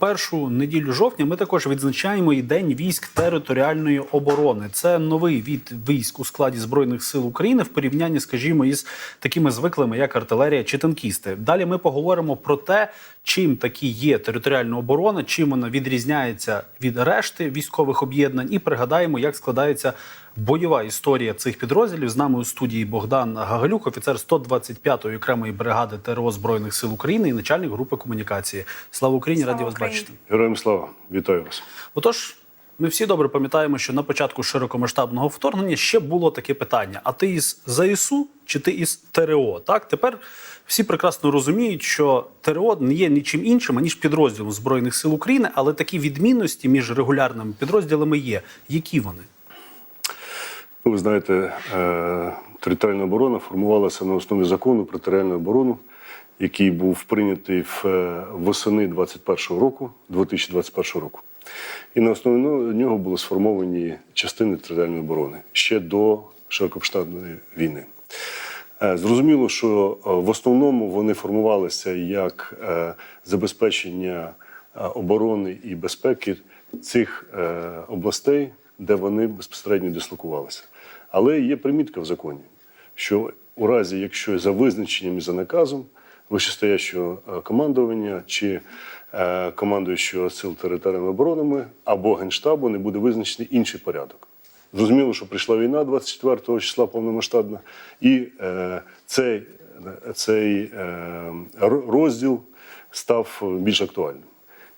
першу неділю жовтня ми також відзначаємо і День військ територіальної оборони. Це новий від військ у складі збройних сил України в порівнянні, скажімо, із такими звиклими, як артилерія чи танкісти. Далі ми поговоримо про те, чим такі є територіальна оборона, чим вона відрізняється від решти військових об'єднань, і пригадаємо, як складається бойова історія цих підрозділів. З нами у студії Богдан Гагалюк, офіцер 125-ї окремої бригади ТРО збройних сил України і начальник групи комунікації. Слава Україні! Слава Раді вас бачити. Героям слава, вітаю вас. Отож, ми всі добре пам'ятаємо, що на початку широкомасштабного вторгнення ще було таке питання: а ти із ЗСУ чи ти із ТРО? Так тепер всі прекрасно розуміють, що ТРО не є нічим іншим, аніж підрозділом збройних сил України, але такі відмінності між регулярними підрозділами є. Які вони? Ну, ви знаєте, е, територіальна оборона формувалася на основі закону про територіальну оборону, який був прийнятий в е, восени 21 року, 2021 року. І на основі ну, нього були сформовані частини територіальної оборони ще до широкомасштабної війни. Е, Зрозуміло, що в основному вони формувалися як забезпечення оборони і безпеки цих областей, де вони безпосередньо дислокувалися. Але є примітка в законі, що у разі, якщо за визначенням і за наказом вищестоящого е, командування чи е, командуючого сил територіальної оборони або генштабу не буде визначений інший порядок. Зрозуміло, що прийшла війна 24 числа повномасштабна, і е, цей, цей е, розділ став більш актуальним.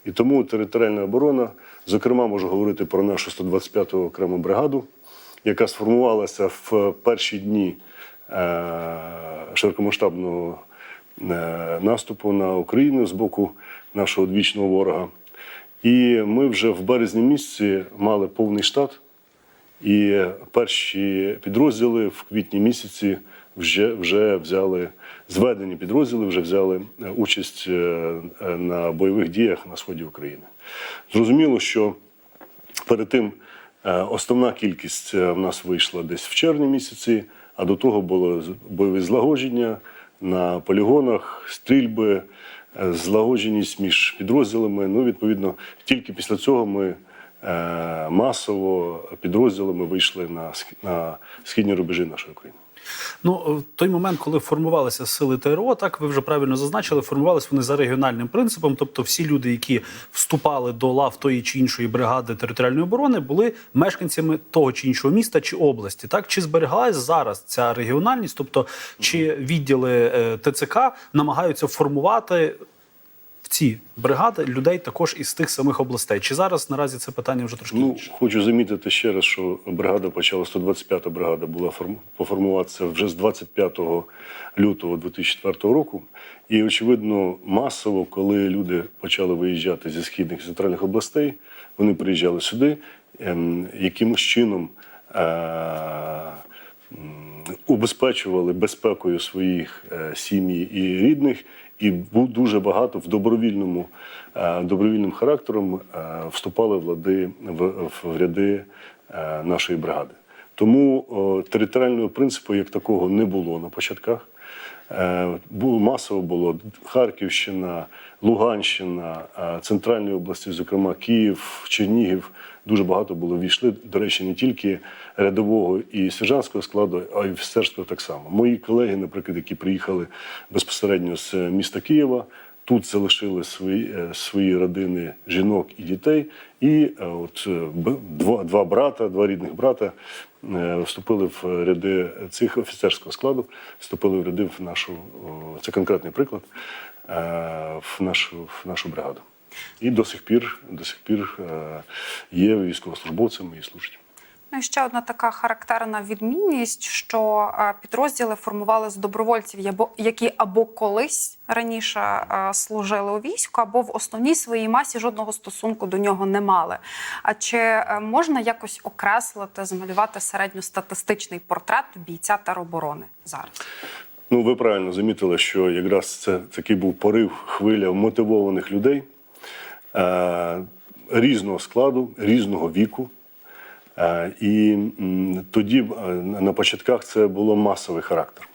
І тому територіальна оборона, зокрема, можу говорити про нашу 125-ту окрему бригаду, яка сформувалася в перші дні е, широкомасштабного е, наступу на Україну з боку нашого одвічного ворога. І ми вже в березні місяці мали повний штат. І перші підрозділи в квітні місяці вже, вже взяли зведені підрозділи, вже взяли е, участь е, е, на бойових діях на сході України. Зрозуміло, що перед тим основна кількість в нас вийшла десь в червні місяці, а до того було бойові злагодження на полігонах, стрільби, злагодженість між підрозділами. Ну, відповідно, тільки після цього ми масово підрозділами вийшли на, на східні рубежі нашої країни. Ну, в той момент, коли формувалися сили ТРО, так ви вже правильно зазначили, формувалися вони за регіональним принципом. Тобто, всі люди, які вступали до лав тої чи іншої бригади територіальної оборони, були мешканцями того чи іншого міста чи області. Так чи збереглась зараз ця регіональність? Тобто, чи відділи е, ТЦК намагаються формувати в ці бригади людей також із тих самих областей? Чи зараз наразі це питання вже трошки Ну, інше? хочу замітити ще раз, що бригада почала 125-та бригада була форм- поформуватися вже з 25 лютого 2004 року. І очевидно, масово, коли люди почали виїжджати зі східних і центральних областей, вони приїжджали сюди, ем, якимось чином. Е- убезпечували безпекою своїх е, сім'ї і рідних, і дуже багато в добровільному е, добровільним характером е, вступали в лади в, в ряди е, нашої бригади. Тому територіального принципу як такого не було на початках. Е, масово було Харківщина, Луганщина, е, центральні області, зокрема Київ, Чернігів. Дуже багато було війшли. До речі, не тільки рядового і сержантського складу, а й офіцерського так само. Мої колеги, наприклад, які приїхали безпосередньо з міста Києва, тут залишили свої, е, свої родини жінок і дітей. І е, от е, два, два брата, два рідних брата вступили в ряди цих офіцерського складу, вступили в ряди в нашу, це конкретний приклад, в нашу, в нашу бригаду. І до сих пір, до сих пір є військовослужбовцями і служать. Ну і ще одна така характерна відмінність, що е, підрозділи формували з добровольців, які або колись раніше е, служили у війську, або в основній своїй масі жодного стосунку до нього не мали. А чи е, можна якось окреслити, змалювати середньостатистичний портрет бійця тероборони зараз? Ну, ви правильно замітили, що якраз це такий був порив, хвиля мотивованих людей е, різного складу, різного віку. Е, І тоді е, на початках це було масовий характер.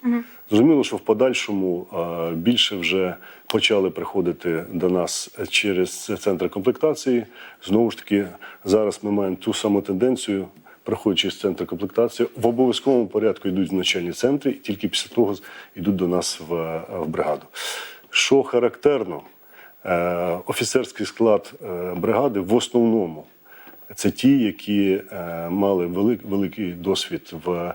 Зрозуміло, що в подальшому е, більше вже почали приходити до нас через центр комплектації. Знову ж таки, зараз ми маємо ту саму тенденцію. Приходять через центр комплектації, в обов'язковому порядку йдуть в навчальні центри, і тільки після того йдуть до нас в, в бригаду. Що характерно, офіцерський склад бригади в основному це ті, які е, мали велик, великий досвід в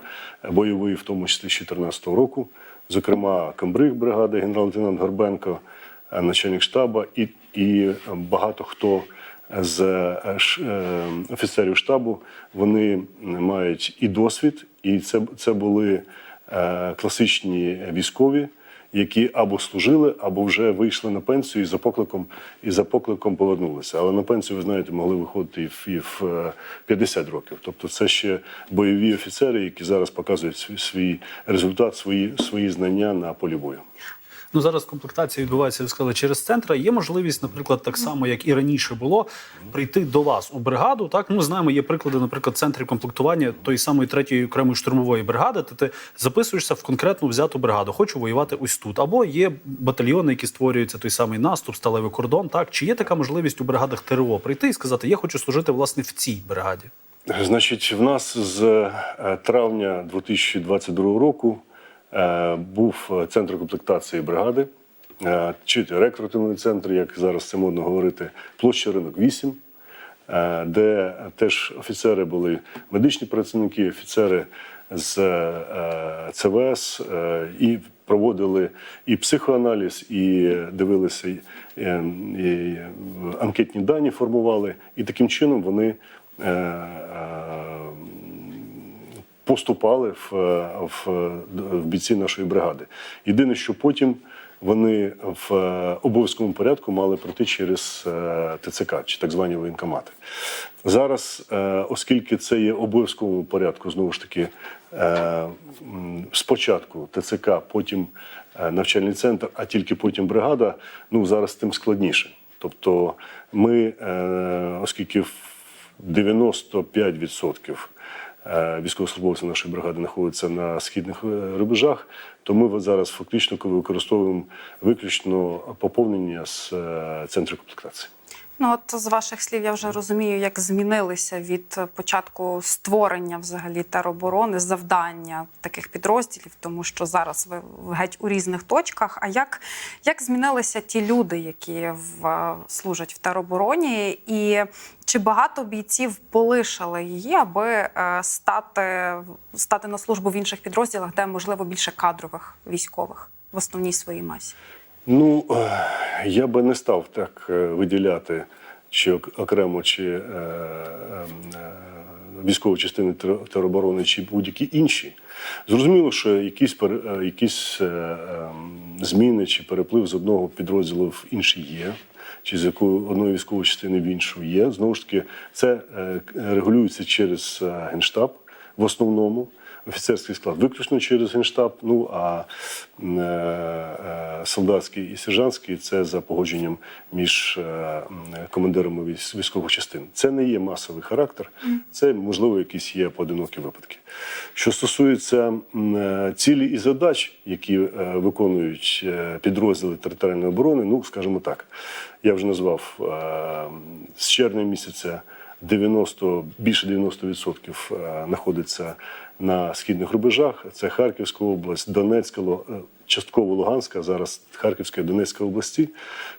бойовий, в тому числі з 2014 року. Зокрема, комбриг бригади, генерал-лейтенант Горбенко, е, начальник штабу і, і багато хто з е, офіцерів штабу вони мають і досвід, і це, це були класичні військові, які або служили, або вже вийшли на пенсію і за покликом, і за покликом повернулися. Але на пенсію, ви знаєте, могли виходити і в, і в е, 50 років. Тобто це ще бойові офіцери, які зараз показують свій, свій результат, свої, свої знання на полі бою. Ну зараз комплектація відбувається, ви сказали, через центр. Є можливість, наприклад, так само, як і раніше було, прийти до вас у бригаду. Так, ну знаємо, є приклади, наприклад, центрів комплектування тої самої третьої окремої штурмової бригади. Ти, ти записуєшся в конкретну взяту бригаду, хочу воювати ось тут. Або є батальйони, які створюються той самий наступ, сталевий кордон. Так чи є така можливість у бригадах ТРО прийти і сказати, я хочу служити власне в цій бригаді? Значить, в нас з е, травня 2022 року був центр комплектації бригади, е, чи рекрутинговий центр, як зараз це модно говорити, площа ринок 8, е, де теж офіцери були медичні працівники, офіцери з е, ЦВС е, і проводили і психоаналіз, і дивилися е, і анкетні дані формували, і таким чином вони. Е, е, поступали в, е, в, в бійці нашої бригади. Єдине, що потім вони в е, обов'язковому порядку мали пройти через е, ТЦК чи так звані воєнкомати. Зараз, е, оскільки це є обов'язковому порядку, знову ж таки, е, спочатку ТЦК, потім е, навчальний центр, а тільки потім бригада, ну зараз тим складніше. Тобто, ми, е, оскільки 95% е, військовослужбовців нашої бригади знаходяться на східних е, рубежах, то ми зараз фактично використовуємо виключно поповнення з е, центру комплектації. Ну, от з ваших слів я вже розумію, як змінилися від початку створення взагалі тероборони, завдання таких підрозділів, тому що зараз ви геть у різних точках. А як, як змінилися ті люди, які в, служать в теробороні, і чи багато бійців полишили її, аби е, стати, стати на службу в інших підрозділах, де можливо більше кадрових військових в основній своїй масі? Ну, е, я би не став так е, виділяти чи ок- окремо, чи е, е, військові частини тер- тероборони, чи будь-які інші. Зрозуміло, що якісь, е, якісь зміни чи переплив з одного підрозділу в інший є. Чи з якої одної військової частини в іншу є. Знову ж таки, це регулюється через Генштаб в основному офіцерський склад виключно через генштаб. Ну а е, е, солдатський і сержантський це за погодженням між е, командирами військ- військових частин. Це не є масовий характер, це можливо якісь є поодинокі випадки. Що стосується е, цілі і задач, які е, виконують е, підрозділи територіальної оборони, ну скажімо так, я вже назвав е, з червня місяця. 90, більше 90% е, знаходиться на східних рубежах. Це Харківська область, Донецька, е, частково Луганська, зараз Харківська і Донецька області.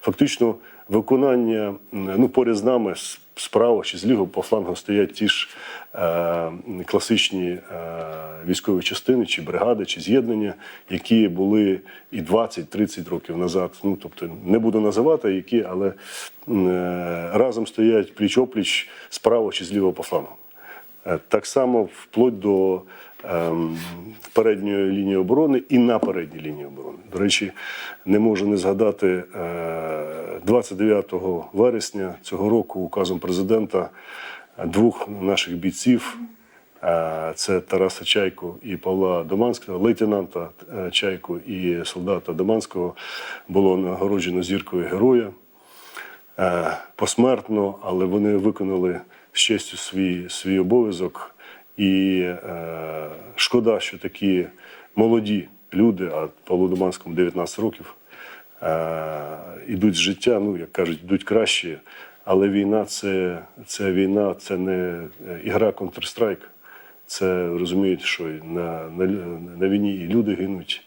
Фактично, виконання ну поряд з нами справа чи зліва по флангу стоять ті ж е, класичні е, військові частини, чи бригади, чи з'єднання, які були і 20-30 років назад. Ну тобто не буду називати які, але е, разом стоять пліч-опліч справа чи зліва по флангу. Е, Так само вплоть до ем, передньої лінії оборони і на передній лінії оборони. До речі, не можу не згадати е, 29 вересня цього року указом президента двох наших бійців. е, Це Тараса Чайко і Павла Доманського, лейтенанта е, Чайко і солдата Доманського було нагороджено зіркою героя. посмертно, але вони виконали з честю свій, свій обов'язок. І е, шкода, що такі молоді люди, а Павлу Доманському 19 років, е, ідуть з життя, ну, як кажуть, йдуть краще. Але війна це, це війна, це не е, ігра Counter-Strike. Це розуміють, що на, на, на війні і люди гинуть,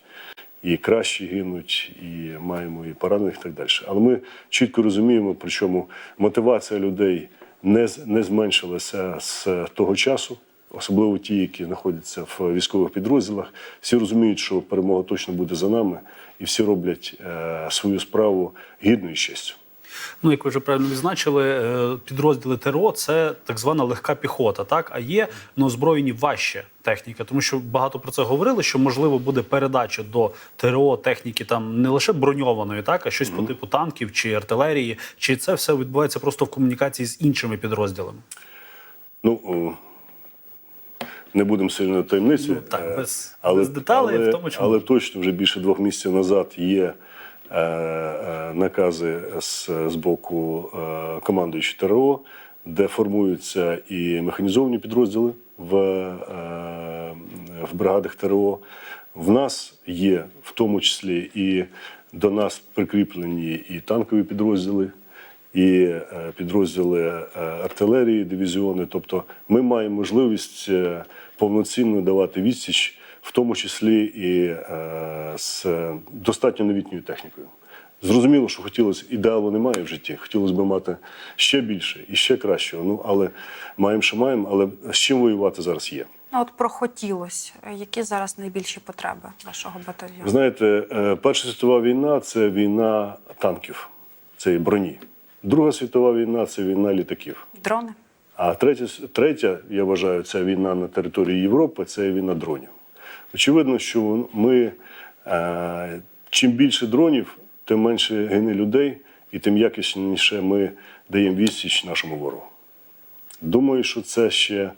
і кращі гинуть, і маємо і поранених, і так далі. Але ми чітко розуміємо, причому мотивація людей не, не зменшилася з того часу, особливо ті, які знаходяться в військових підрозділах. Всі розуміють, що перемога точно буде за нами, і всі роблять е, свою справу гідно і честю. Ну, як ви вже правильно відзначили, е, підрозділи ТРО це так звана легка піхота, так а є на озброєні важче техніка, тому що багато про це говорили, що можливо буде передача до ТРО техніки там не лише броньованої, так а щось по типу танків чи артилерії. Чи це все відбувається просто в комунікації з іншими підрозділами? Ну, не будемо сильно таємниці, Ну, так, е, без- без деталей, але, в тому чому. але точно вже більше двох місяців назад є накази з, з боку е, командуючого ТРО, де формуються і механізовані підрозділи в, е, в бригадах ТРО. В нас є в тому числі і до нас прикріплені і танкові підрозділи і е, підрозділи е, артилерії, дивізіони. Тобто ми маємо можливість е, повноцінно давати відсіч, в тому числі і е, з достатньо новітньою технікою. Зрозуміло, що хотілося ідеалу немає в житті. Хотілося б мати ще більше і ще кращого. Ну але маємо, що маємо, але з чим воювати зараз є. Ну, от про хотілось. Які зараз найбільші потреби вашого батальйону? Знаєте, е, Перша світова війна це війна танків, це і броні. Друга світова війна це війна літаків. Дрони? А третя, третя, я вважаю, ця війна на території Європи це війна дронів. Очевидно, що ми е, чим більше дронів, тим менше гине людей, і тим якісніше ми даємо відсіч нашому ворогу. Думаю, що це ще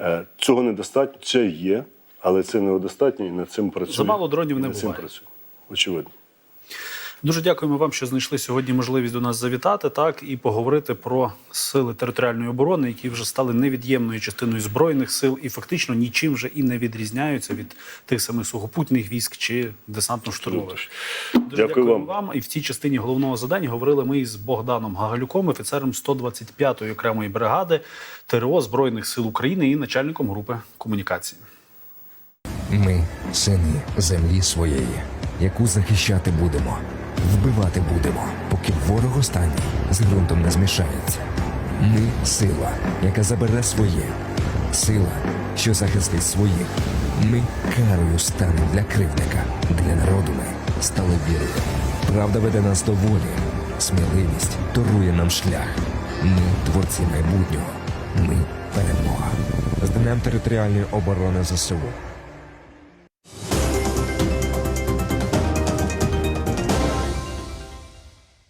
е, цього недостатньо. Це є, але це недостатньо і над цим працює. Замало дронів не над цим буває. працює. Очевидно. Дуже дякуємо вам, що знайшли сьогодні можливість до нас завітати, так і поговорити про сили територіальної оборони, які вже стали невід'ємною частиною збройних сил, і фактично нічим вже і не відрізняються від тих самих сухопутних військ чи десантно-штурмових. Дуже Дякую вам. вам. І в цій частині головного завдання говорили ми із Богданом Гагалюком, офіцером 125-ї окремої бригади ТРО Збройних сил України і начальником групи комунікації. Ми сини землі своєї, яку захищати будемо, вбивати будемо, поки ворог останній з ґрунтом не змішається. Ми сила, яка забере своє, сила, що захистить своїх. Ми карою станемо для кривника, для народу ми стали вірою. Правда веде нас до волі, сміливість торує нам шлях. Ми творці майбутнього. Ми перемога. З Днем територіальної оборони ЗСУ